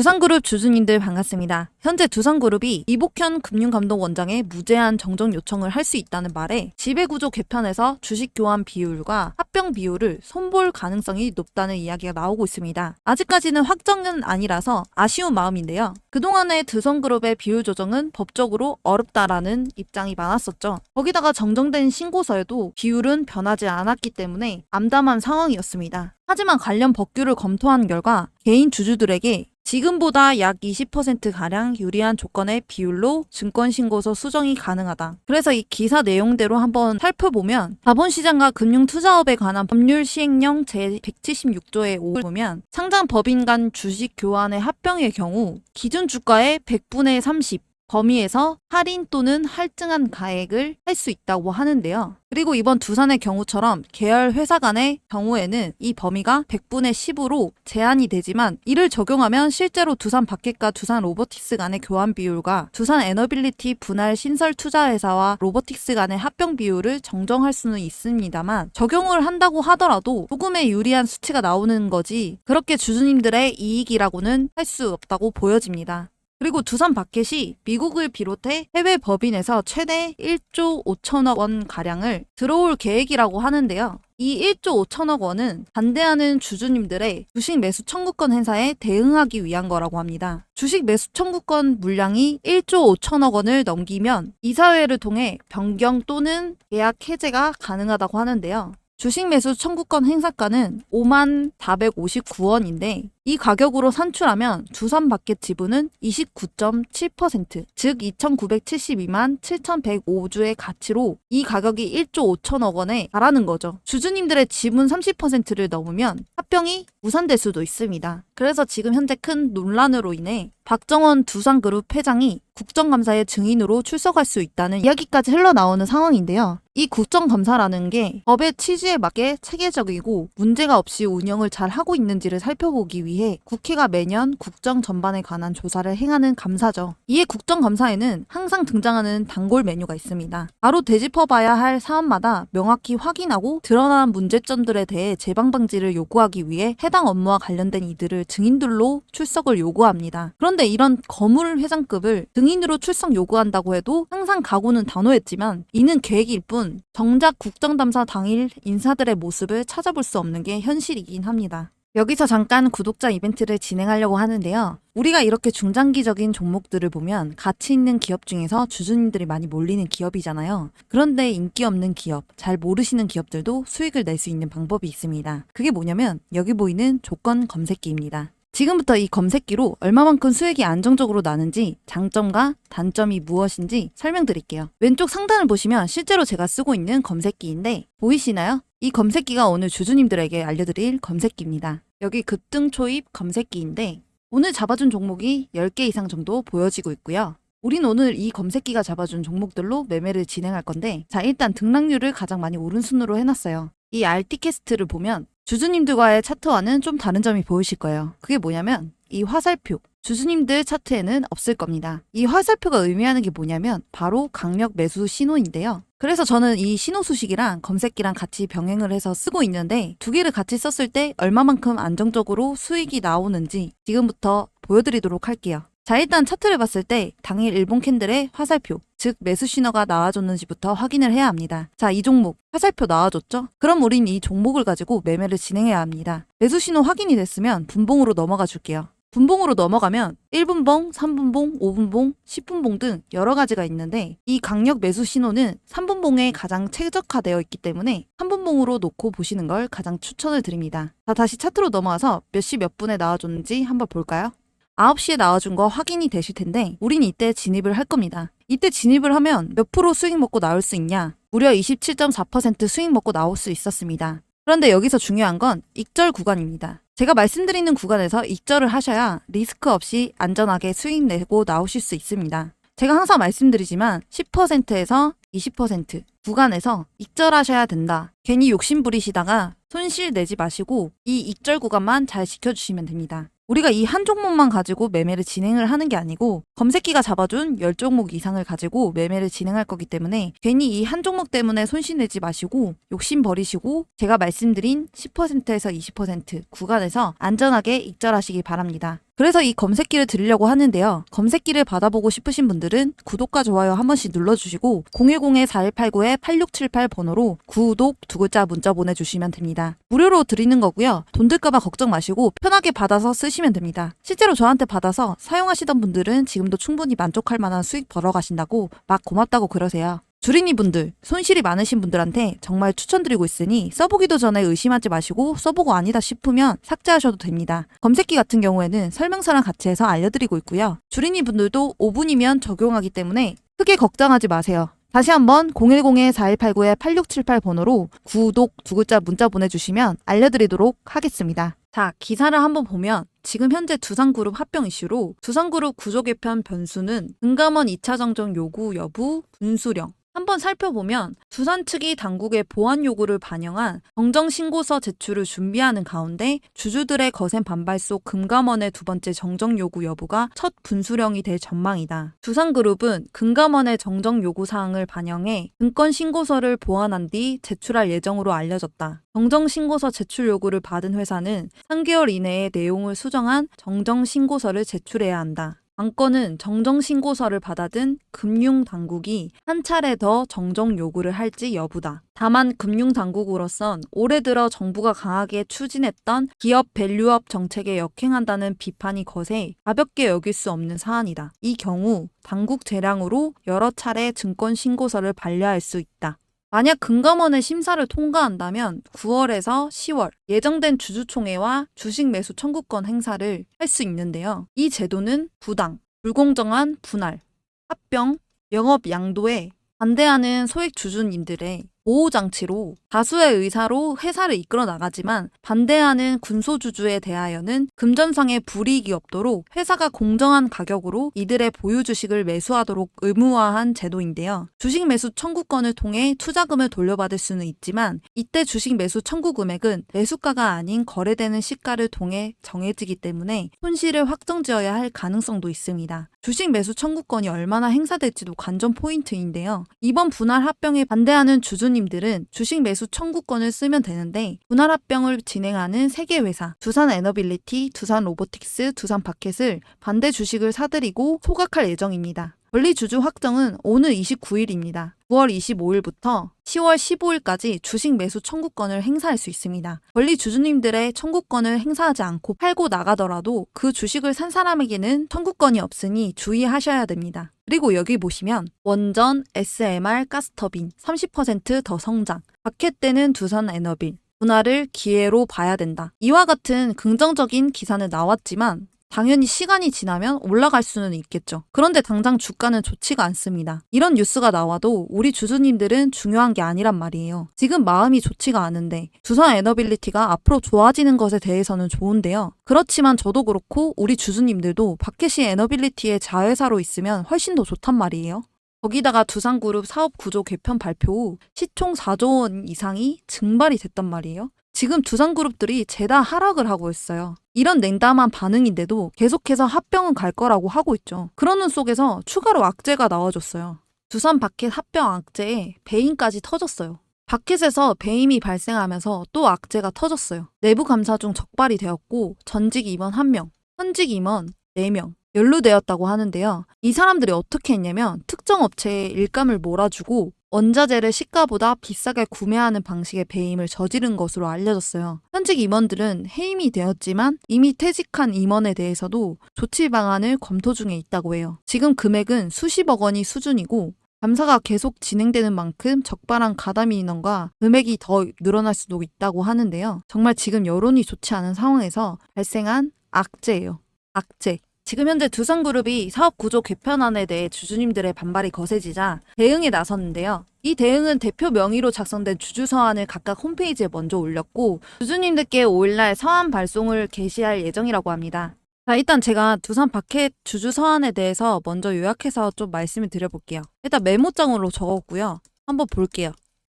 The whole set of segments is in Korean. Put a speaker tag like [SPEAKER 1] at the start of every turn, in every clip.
[SPEAKER 1] 두산그룹 주주님들 반갑습니다. 현재 두산그룹이 이복현 금융감독 원장의 무제한 정정 요청을 할 수 있다는 말에 지배구조 개편에서 주식 교환 비율과 합병 비율을 손볼 가능성이 높다는 이야기가 나오고 있습니다. 아직까지는 확정은 아니라서 아쉬운 마음인데요. 그동안의 두산그룹의 비율 조정은 법적으로 어렵다라는 입장이 많았었죠. 거기다가 정정된 신고서에도 비율은 변하지 않았기 때문에 암담한 상황이었습니다. 하지만 관련 법규를 검토한 결과 개인 주주들에게 지금보다 약 20%가량 유리한 조건의 비율로 증권신고서 수정이 가능하다. 그래서 이 기사 내용대로 한번 살펴보면 자본시장과 금융투자업에 관한 법률 시행령 제176조에 보면 상장 법인 간 주식 교환의 합병의 경우 기준 주가의 100분의 30 범위에서 할인 또는 할증한 가액을 할 수 있다고 하는데요. 그리고 이번 두산의 경우처럼 계열 회사 간의 경우에는 이 범위가 100분의 10으로 제한이 되지만 이를 적용하면 실제로 두산 바켓과 두산 로보틱스 간의 교환 비율과 두산 에너빌리티 분할 신설 투자 회사와 로보틱스 간의 합병 비율을 정정할 수는 있습니다만 적용을 한다고 하더라도 조금의 유리한 수치가 나오는 거지 그렇게 주주님들의 이익이라고는 할 수 없다고 보여집니다. 그리고 두산 바켓이 미국을 비롯해 해외 법인에서 최대 1조 5천억 원 가량을 들어올 계획이라고 하는데요. 이 1조 5천억 원은 반대하는 주주님들의 주식 매수 청구권 행사에 대응하기 위한 거라고 합니다. 주식 매수 청구권 물량이 1조 5천억 원을 넘기면 이사회를 통해 변경 또는 계약 해제가 가능하다고 하는데요. 주식 매수 청구권 행사가는 5만 459원인데 이 가격으로 산출하면 두산 바켓 지분은 29.7%, 즉 2,972만 7,105주의 가치로 이 가격이 1조 5천억 원에 달하는 거죠. 주주님들의 지분 30%를 넘으면 합병이 무산될 수도 있습니다. 그래서 지금 현재 큰 논란으로 인해 박정원 두산그룹 회장이 국정감사의 증인으로 출석할 수 있다는 이야기까지 흘러나오는 상황인데요. 이 국정감사라는 게 법의 취지에 맞게 체계적이고 문제가 없이 운영을 잘 하고 있는지를 살펴보기 위해 국회가 매년 국정 전반에 관한 조사를 행하는 감사죠. 이에 국정감사에는 항상 등장하는 단골 메뉴가 있습니다. 바로 되짚어봐야 할 사안마다 명확히 확인하고 드러난 문제점들에 대해 재방 방지를 요구하기 위해 해당 업무와 관련된 이들을 증인들로 출석을 요구합니다. 그런데 이런 거물 회장급을 증인으로 출석 요구한다고 해도 항상 각오는 단호했지만 이는 계획일 뿐 정작 국정감사 당일 인사들의 모습을 찾아볼 수 없는 게 현실이긴 합니다. 여기서 잠깐 구독자 이벤트를 진행하려고 하는데요. 우리가 이렇게 중장기적인 종목들을 보면 가치 있는 기업 중에서 주주님들이 많이 몰리는 기업이잖아요. 그런데 인기 없는 기업, 잘 모르시는 기업들도 수익을 낼 수 있는 방법이 있습니다. 그게 뭐냐면 여기 보이는 조건 검색기입니다. 지금부터 이 검색기로 얼마만큼 수익이 안정적으로 나는지 장점과 단점이 무엇인지 설명드릴게요. 왼쪽 상단을 보시면 실제로 제가 쓰고 있는 검색기인데 보이시나요? 이 검색기가 오늘 주주님들에게 알려드릴 검색기입니다. 여기 급등 초입 검색기인데 오늘 잡아준 종목이 10개 이상 정도 보여지고 있고요. 우린 오늘 이 검색기가 잡아준 종목들로 매매를 진행할 건데 자 일단 등락률을 가장 많이 오른순으로 해놨어요. 이 RT캐스트를 보면 주주님들과의 차트와는 좀 다른 점이 보이실 거예요. 그게 뭐냐면 이 화살표. 주주님들 차트에는 없을 겁니다. 이 화살표가 의미하는 게 뭐냐면 바로 강력 매수 신호인데요. 그래서 저는 이 신호 수식이랑 검색기랑 같이 병행을 해서 쓰고 있는데 두 개를 같이 썼을 때 얼마만큼 안정적으로 수익이 나오는지 지금부터 보여드리도록 할게요. 자, 일단 차트를 봤을 때 당일 일본 캔들의 화살표, 즉 매수 신호가 나와줬는지부터 확인을 해야 합니다. 자, 이 종목 화살표 나와줬죠? 그럼 우린 이 종목을 가지고 매매를 진행해야 합니다. 매수 신호 확인이 됐으면 분봉으로 넘어가 줄게요. 분봉으로 넘어가면 1분봉, 3분봉, 5분봉, 10분봉 등 여러 가지가 있는데 이 강력 매수 신호는 3분봉에 가장 최적화되어 있기 때문에 3분봉으로 놓고 보시는 걸 가장 추천을 드립니다. 자, 다시 차트로 넘어와서 몇 시 몇 분에 나와줬는지 한번 볼까요? 9시에 나와준 거 확인이 되실 텐데 우린 이때 진입을 할 겁니다. 이때 진입을 하면 몇 프로 수익 먹고 나올 수 있냐? 무려 27.4% 수익 먹고 나올 수 있었습니다. 그런데 여기서 중요한 건 익절 구간입니다. 제가 말씀드리는 구간에서 익절을 하셔야 리스크 없이 안전하게 수익 내고 나오실 수 있습니다. 제가 항상 말씀드리지만 10%에서 20% 구간에서 익절하셔야 된다. 괜히 욕심 부리시다가 손실 내지 마시고 이 익절 구간만 잘 지켜주시면 됩니다. 우리가 이 한 종목만 가지고 매매를 진행을 하는 게 아니고 검색기가 잡아준 10종목 이상을 가지고 매매를 진행할 거기 때문에 괜히 이 한 종목 때문에 손실 내지 마시고 욕심 버리시고 제가 말씀드린 10%에서 20% 구간에서 안전하게 익절하시기 바랍니다. 그래서 이 검색기를 드리려고 하는데요. 검색기를 받아보고 싶으신 분들은 구독과 좋아요 한 번씩 눌러주시고 010-4189-8678 번호로 구독 두 글자 문자 보내주시면 됩니다. 무료로 드리는 거고요. 돈 들까봐 걱정 마시고 편하게 받아서 쓰시면 됩니다. 실제로 저한테 받아서 사용하시던 분들은 지금도 충분히 만족할 만한 수익 벌어 가신다고 막 고맙다고 그러세요. 주린이 분들, 손실이 많으신 분들한테 정말 추천드리고 있으니 써보기도 전에 의심하지 마시고 써보고 아니다 싶으면 삭제하셔도 됩니다. 검색기 같은 경우에는 설명서랑 같이 해서 알려드리고 있고요. 주린이 분들도 5분이면 적용하기 때문에 크게 걱정하지 마세요. 다시 한번 010-4189-8678 번호로 구독 두 글자 문자 보내주시면 알려드리도록 하겠습니다. 자, 기사를 한번 보면 지금 현재 두산그룹 합병 이슈로 두산그룹 구조 개편 변수는 금감원 2차 정정 요구 여부 분수령 한번 살펴보면 두산 측이 당국의 보완 요구를 반영한 정정 신고서 제출을 준비하는 가운데 주주들의 거센 반발 속 금감원의 두 번째 정정 요구 여부가 첫 분수령이 될 전망이다. 두산그룹은 금감원의 정정 요구 사항을 반영해 증권 신고서를 보완한 뒤 제출할 예정으로 알려졌다. 정정 신고서 제출 요구를 받은 회사는 3개월 이내에 내용을 수정한 정정 신고서를 제출해야 한다. 관건은 정정 신고서를 받아든 금융 당국이 한 차례 더 정정 요구를 할지 여부다. 다만 금융 당국으로선 올해 들어 정부가 강하게 추진했던 기업 밸류업 정책에 역행한다는 비판이 거세 가볍게 여길 수 없는 사안이다. 이 경우 당국 재량으로 여러 차례 증권 신고서를 반려할 수 있다. 만약 금감원의 심사를 통과한다면 9월에서 10월 예정된 주주총회와 주식 매수 청구권 행사를 할 수 있는데요. 이 제도는 부당, 불공정한 분할, 합병, 영업 양도에 반대하는 소액 주주님들의 보호장치로 다수의 의사로 회사를 이끌어 나가지만 반대하는 군소주주에 대하여는 금전상의 불이익이 없도록 회사가 공정한 가격으로 이들의 보유 주식을 매수하도록 의무화한 제도인데요. 주식 매수 청구권을 통해 투자금을 돌려받을 수는 있지만 이때 주식 매수 청구 금액은 매수가가 아닌 거래되는 시가를 통해 정해지기 때문에 손실을 확정지어야 할 가능성도 있습니다. 주식 매수 청구권이 얼마나 행사될지도 관전 포인트인데요. 이번 분할 합병에 반대하는 주주 님들은 주식 매수 청구권을 쓰면 되는데 분할 합병을 진행하는 세개 회사 두산 에너빌리티, 두산 로보틱스, 두산 바켓을 반대 주식을 사들이고 소각할 예정입니다. 원리 주주 확정은 오늘 29일입니다. 9월 25일부터 10월 15일까지 주식 매수 청구권을 행사할 수 있습니다. 권리 주주님들의 청구권을 행사하지 않고 팔고 나가더라도 그 주식을 산 사람에게는 청구권이 없으니 주의하셔야 됩니다. 그리고 여기 보시면 원전, SMR, 가스터빈 30%더 성장, 바켓 때는 두산 에너빌, 분할을 기회로 봐야 된다. 이와 같은 긍정적인 기사는 나왔지만 당연히 시간이 지나면 올라갈 수는 있겠죠. 그런데 당장 주가는 좋지가 않습니다. 이런 뉴스가 나와도 우리 주주님들은 중요한 게 아니란 말이에요. 지금 마음이 좋지가 않은데 두산 에너빌리티가 앞으로 좋아지는 것에 대해서는 좋은데요. 그렇지만 저도 그렇고 우리 주주님들도 바켓이 에너빌리티의 자회사로 있으면 훨씬 더 좋단 말이에요. 거기다가 두산그룹 사업 구조 개편 발표 후 시총 4조 원 이상이 증발이 됐단 말이에요. 지금 두산 그룹들이 죄다 하락을 하고 있어요. 이런 냉담한 반응인데도 계속해서 합병은 갈 거라고 하고 있죠. 그러는 속에서 추가로 악재가 나와줬어요. 두산 바켓 합병 악재에 배임까지 터졌어요. 바켓에서 배임이 발생하면서 또 악재가 터졌어요. 내부 감사 중 적발이 되었고 전직 임원 1명, 현직 임원 4명, 연루되었다고 하는데요. 이 사람들이 어떻게 했냐면 특정 업체에 일감을 몰아주고 원자재를 시가보다 비싸게 구매하는 방식의 배임을 저지른 것으로 알려졌어요. 현직 임원들은 해임이 되었지만 이미 퇴직한 임원에 대해서도 조치 방안을 검토 중에 있다고 해요. 지금 금액은 수십억 원이 수준이고 감사가 계속 진행되는 만큼 적발한 가담 인원과 금액이 더 늘어날 수도 있다고 하는데요. 정말 지금 여론이 좋지 않은 상황에서 발생한 악재예요. 악재. 지금 현재 두산그룹이 사업 구조 개편안에 대해 주주님들의 반발이 거세지자 대응에 나섰는데요. 이 대응은 대표 명의로 작성된 주주 서한을 각각 홈페이지에 먼저 올렸고 주주님들께 5일날 서한 발송을 게시할 예정이라고 합니다. 자, 일단 제가 두산 바켓 주주 서한에 대해서 먼저 요약해서 좀 말씀을 드려볼게요. 일단 메모장으로 적었고요. 한번 볼게요.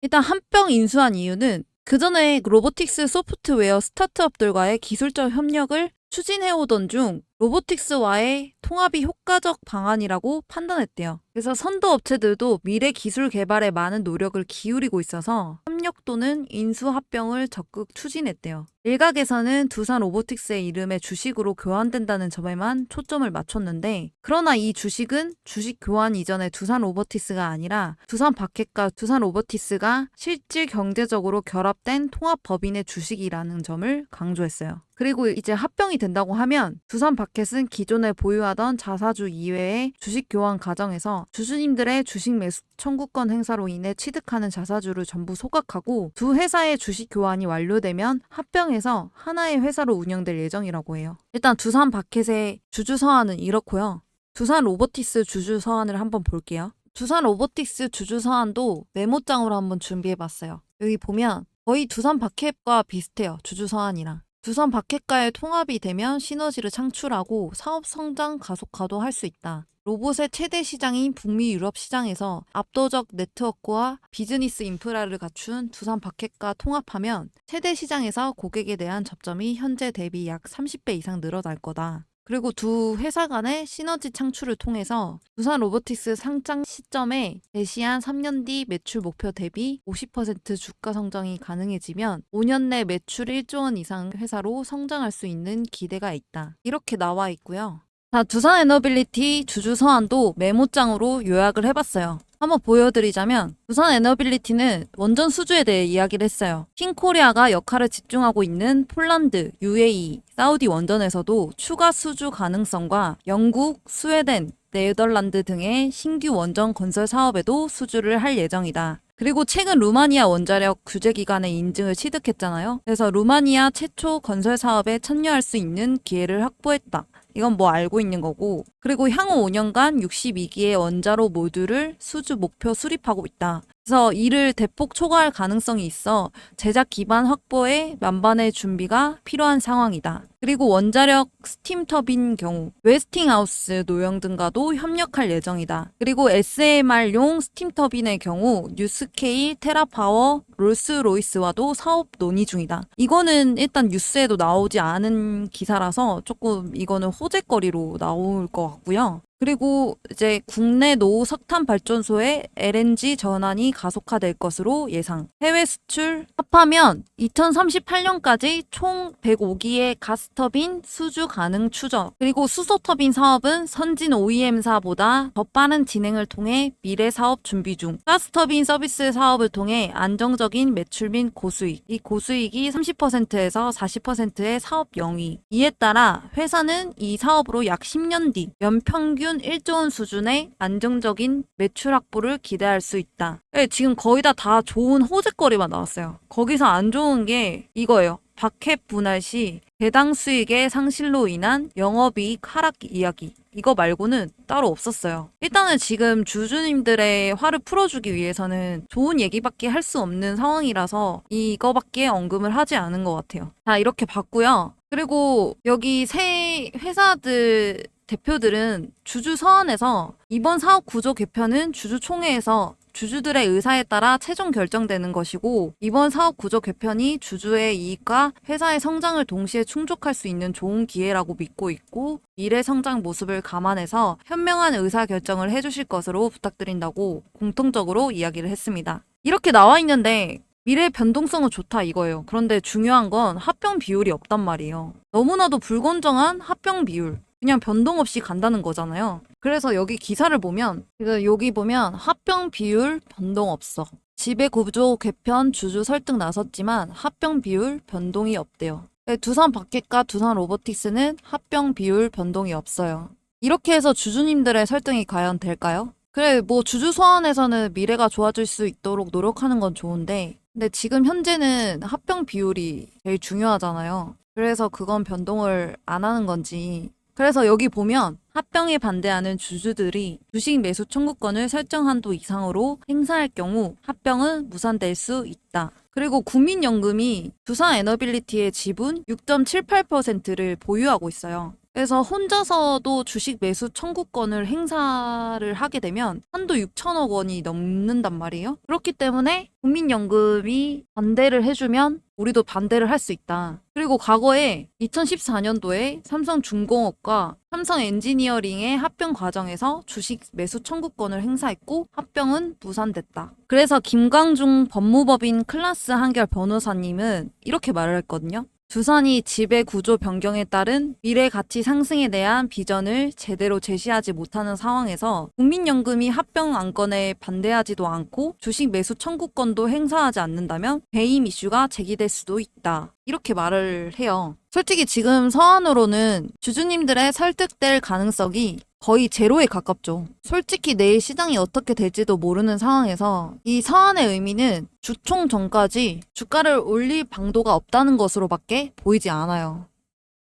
[SPEAKER 1] 일단 한 병 인수한 이유는 그 전에 로보틱스 소프트웨어 스타트업들과의 기술적 협력을 추진해오던 중 로보틱스와의 통합이 효과적 방안이라고 판단했대요. 그래서 선도 업체들도 미래 기술 개발에 많은 노력을 기울이고 있어서 협력도는 인수 합병을 적극 추진했대요. 일각에서는 두산 로보틱스의 이름에 주식으로 교환된다는 점에만 초점을 맞췄는데 그러나 이 주식은 주식 교환 이전의 두산 로보틱스가 아니라 두산 바켓과 두산 로보틱스가 실질 경제적으로 결합된 통합 법인의 주식이라는 점을 강조했어요. 그리고 이제 합병이 된다고 하면 두산 바켓은 기존에 보유하던 자사주 이외의 주식 교환 과정에서 주주님들의 주식 매수 청구권 행사로 인해 취득하는 자사주를 전부 소각하고 두 회사의 주식 교환이 완료되면 합병해서 하나의 회사로 운영될 예정이라고 해요. 일단 두산 바켓의 주주 서한은 이렇고요. 두산 로보티스 주주 서한을 한번 볼게요. 두산 로보틱스 주주 서한도 메모장으로 한번 준비해 봤어요. 여기 보면 거의 두산 바켓과 비슷해요. 주주 서한이랑. 두산 바켓과의 통합이 되면 시너지를 창출하고 사업 성장 가속화도 할 수 있다. 로봇의 최대 시장인 북미 유럽 시장에서 압도적 네트워크와 비즈니스 인프라를 갖춘 두산 바켓과 통합하면 최대 시장에서 고객에 대한 접점이 현재 대비 약 30배 이상 늘어날 거다. 그리고 두 회사 간의 시너지 창출을 통해서 두산 로보틱스 상장 시점에 제시한 3년 뒤 매출 목표 대비 50% 주가 성장이 가능해지면 5년 내 매출 1조 원 이상 회사로 성장할 수 있는 기대가 있다. 이렇게 나와 있고요. 자, 두산 에너빌리티 주주 서한도 메모장으로 요약을 해봤어요. 한번 보여드리자면 두산 에너빌리티는 원전 수주에 대해 이야기를 했어요. 킹코리아가 역할을 집중하고 있는 폴란드, UAE, 사우디 원전에서도 추가 수주 가능성과 영국, 스웨덴, 네덜란드 등의 신규 원전 건설 사업에도 수주를 할 예정이다. 그리고 최근 루마니아 원자력 규제 기관의 인증을 취득했잖아요. 그래서 루마니아 최초 건설 사업에 참여할 수 있는 기회를 확보했다. 이건 뭐 알고 있는 거고. 그리고 향후 5년간 62기의 원자로 모듈을 수주 목표 수립하고 있다. 그래서 이를 대폭 초과할 가능성이 있어 제작 기반 확보에 만반의 준비가 필요한 상황이다. 그리고 원자력 스팀 터빈 경우 웨스팅하우스 노영 등과도 협력할 예정이다. 그리고 SMR용 스팀 터빈의 경우 뉴스케일, 테라파워, 롤스로이스와도 사업 논의 중이다. 이거는 일단 뉴스에도 나오지 않은 기사라서 조금 이거는 호재거리로 나올 것 같고요. 그리고 이제 국내 노후 석탄 발전소의 LNG 전환이 가속화될 것으로 예상. 해외 수출 합하면 2038년까지 총 105기의 가스터빈 수주 가능 추정. 그리고 수소터빈 사업은 선진 OEM사보다 더 빠른 진행을 통해 미래 사업 준비 중. 가스터빈 서비스 사업을 통해 안정적인 매출 및 고수익. 이 고수익이 30%에서 40%의 사업 영위. 이에 따라 회사는 이 사업으로 약 10년 뒤 연평균 1조 원 수준의 안정적인 매출 확보를 기대할 수 있다. 네, 지금 거의 다 다 좋은 호재거리만 나왔어요. 거기서 안 좋은 게 이거예요. 박해 분할 시 배당 수익의 상실로 인한 영업이익 하락 이야기. 이거 말고는 따로 없었어요. 일단은 지금 주주님들의 화를 풀어주기 위해서는 좋은 얘기밖에 할 수 없는 상황이라서 이거밖에 언급을 하지 않은 것 같아요. 자, 이렇게 봤고요. 그리고 여기 새 회사들 대표들은 주주 서한에서 이번 사업 구조 개편은 주주 총회에서 주주들의 의사에 따라 최종 결정되는 것이고 이번 사업 구조 개편이 주주의 이익과 회사의 성장을 동시에 충족할 수 있는 좋은 기회라고 믿고 있고 미래 성장 모습을 감안해서 현명한 의사 결정을 해주실 것으로 부탁드린다고 공통적으로 이야기를 했습니다. 이렇게 나와 있는데 미래 변동성은 좋다 이거예요. 그런데 중요한 건 합병 비율이 없단 말이에요. 너무나도 불건정한 합병 비율. 그냥 변동 없이 간다는 거잖아요. 그래서 여기 기사를 보면 그 여기 보면 합병 비율 변동 없어. 지배 구조 개편 주주 설득 나섰지만 합병 비율 변동이 없대요. 네, 두산 바켓과 두산 로보틱스는 합병 비율 변동이 없어요. 이렇게 해서 주주님들의 설득이 과연 될까요? 그래, 뭐 주주 소환에서는 미래가 좋아질 수 있도록 노력하는 건 좋은데, 근데 지금 현재는 합병 비율이 제일 중요하잖아요. 그래서 그건 변동을 안 하는 건지 그래서 여기 보면 합병에 반대하는 주주들이 주식 매수 청구권을 설정 한도 이상으로 행사할 경우 합병은 무산될 수 있다. 그리고 국민연금이 두산 에너빌리티의 지분 6.78%를 보유하고 있어요. 그래서 혼자서도 주식 매수 청구권을 행사를 하게 되면 한도 6천억 원이 넘는단 말이에요. 그렇기 때문에 국민연금이 반대를 해주면 우리도 반대를 할 수 있다. 그리고 과거에 2014년도에 삼성중공업과 삼성 엔지니어링의 합병 과정에서 주식 매수 청구권을 행사했고 합병은 무산됐다. 그래서 김광중 법무법인 클라스 한결 변호사님은 이렇게 말을 했거든요. 두산이 지배 구조 변경에 따른 미래 가치 상승에 대한 비전을 제대로 제시하지 못하는 상황에서 국민연금이 합병 안건에 반대하지도 않고 주식 매수 청구권도 행사하지 않는다면 배임 이슈가 제기될 수도 있다. 이렇게 말을 해요. 솔직히 지금 서한으로는 주주님들의 설득될 가능성이 거의 제로에 가깝죠. 솔직히 내일 시장이 어떻게 될지도 모르는 상황에서 이 서한의 의미는 주총 전까지 주가를 올릴 방도가 없다는 것으로밖에 보이지 않아요.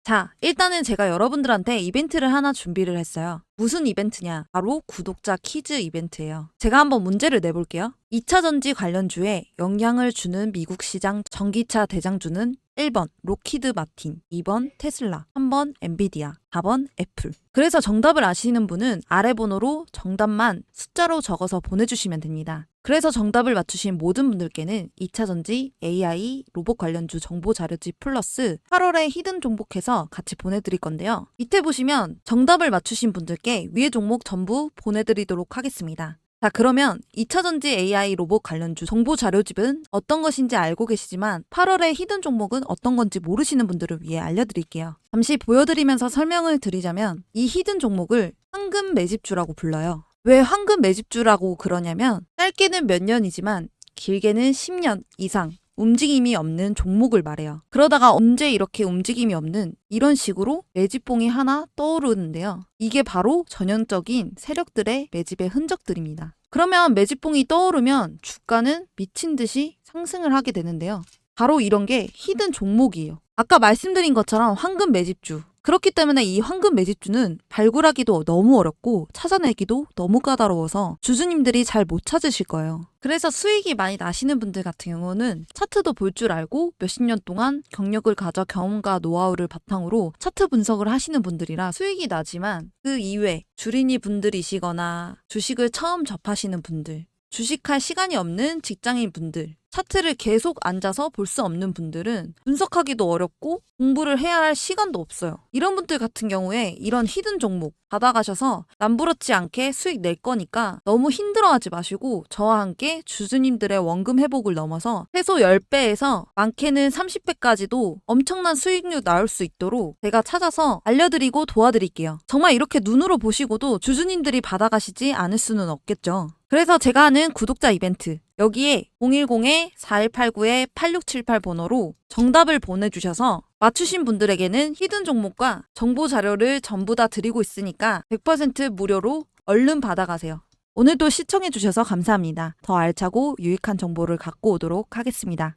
[SPEAKER 1] 자, 일단은 제가 여러분들한테 이벤트를 하나 준비를 했어요. 무슨 이벤트냐? 바로 구독자 퀴즈 이벤트예요. 제가 한번 문제를 내볼게요. 2차 전지 관련주에 영향을 주는 미국 시장 전기차 대장주는 1번 로키드 마틴, 2번 테슬라, 3번 엔비디아, 4번 애플. 그래서 정답을 아시는 분은 아래 번호로 정답만 숫자로 적어서 보내주시면 됩니다. 그래서 정답을 맞추신 모든 분들께는 2차 전지 AI 로봇 관련주 정보 자료집 플러스 8월에 히든 종목해서 같이 보내드릴 건데요. 밑에 보시면 정답을 맞추신 분들께 위의 종목 전부 보내드리도록 하겠습니다. 자, 그러면 2차 전지 AI 로봇 관련주 정보 자료집은 어떤 것인지 알고 계시지만 8월에 히든 종목은 어떤 건지 모르시는 분들을 위해 알려드릴게요. 잠시 보여드리면서 설명을 드리자면 이 히든 종목을 황금 매집주라고 불러요. 왜 황금 매집주라고 그러냐면 짧게는 몇 년이지만 길게는 10년 이상 움직임이 없는 종목을 말해요. 그러다가 언제 이렇게 움직임이 없는 이런 식으로 매집봉이 하나 떠오르는데요. 이게 바로 전형적인 세력들의 매집의 흔적들입니다. 그러면 매집봉이 떠오르면 주가는 미친 듯이 상승을 하게 되는데요. 바로 이런 게 히든 종목이에요. 아까 말씀드린 것처럼 황금 매집주. 그렇기 때문에 이 황금 매집주는 발굴하기도 너무 어렵고 찾아내기도 너무 까다로워서 주주님들이 잘 못 찾으실 거예요. 그래서 수익이 많이 나시는 분들 같은 경우는 차트도 볼 줄 알고 몇십 년 동안 경력을 가져 경험과 노하우를 바탕으로 차트 분석을 하시는 분들이라 수익이 나지만 그 이외 주린이 분들이시거나 주식을 처음 접하시는 분들 주식할 시간이 없는 직장인 분들, 차트를 계속 앉아서 볼 수 없는 분들은 분석하기도 어렵고 공부를 해야 할 시간도 없어요. 이런 분들 같은 경우에 이런 히든 종목 받아가셔서 남부럽지 않게 수익 낼 거니까 너무 힘들어하지 마시고 저와 함께 주주님들의 원금 회복을 넘어서 최소 10배에서 많게는 30배까지도 엄청난 수익률 나올 수 있도록 제가 찾아서 알려드리고 도와드릴게요. 정말 이렇게 눈으로 보시고도 주주님들이 받아가시지 않을 수는 없겠죠. 그래서 제가 하는 구독자 이벤트 여기에 010-4189-8678 번호로 정답을 보내주셔서 맞추신 분들에게는 히든 종목과 정보 자료를 전부 다 드리고 있으니까 100% 무료로 얼른 받아가세요. 오늘도 시청해주셔서 감사합니다. 더 알차고 유익한 정보를 갖고 오도록 하겠습니다.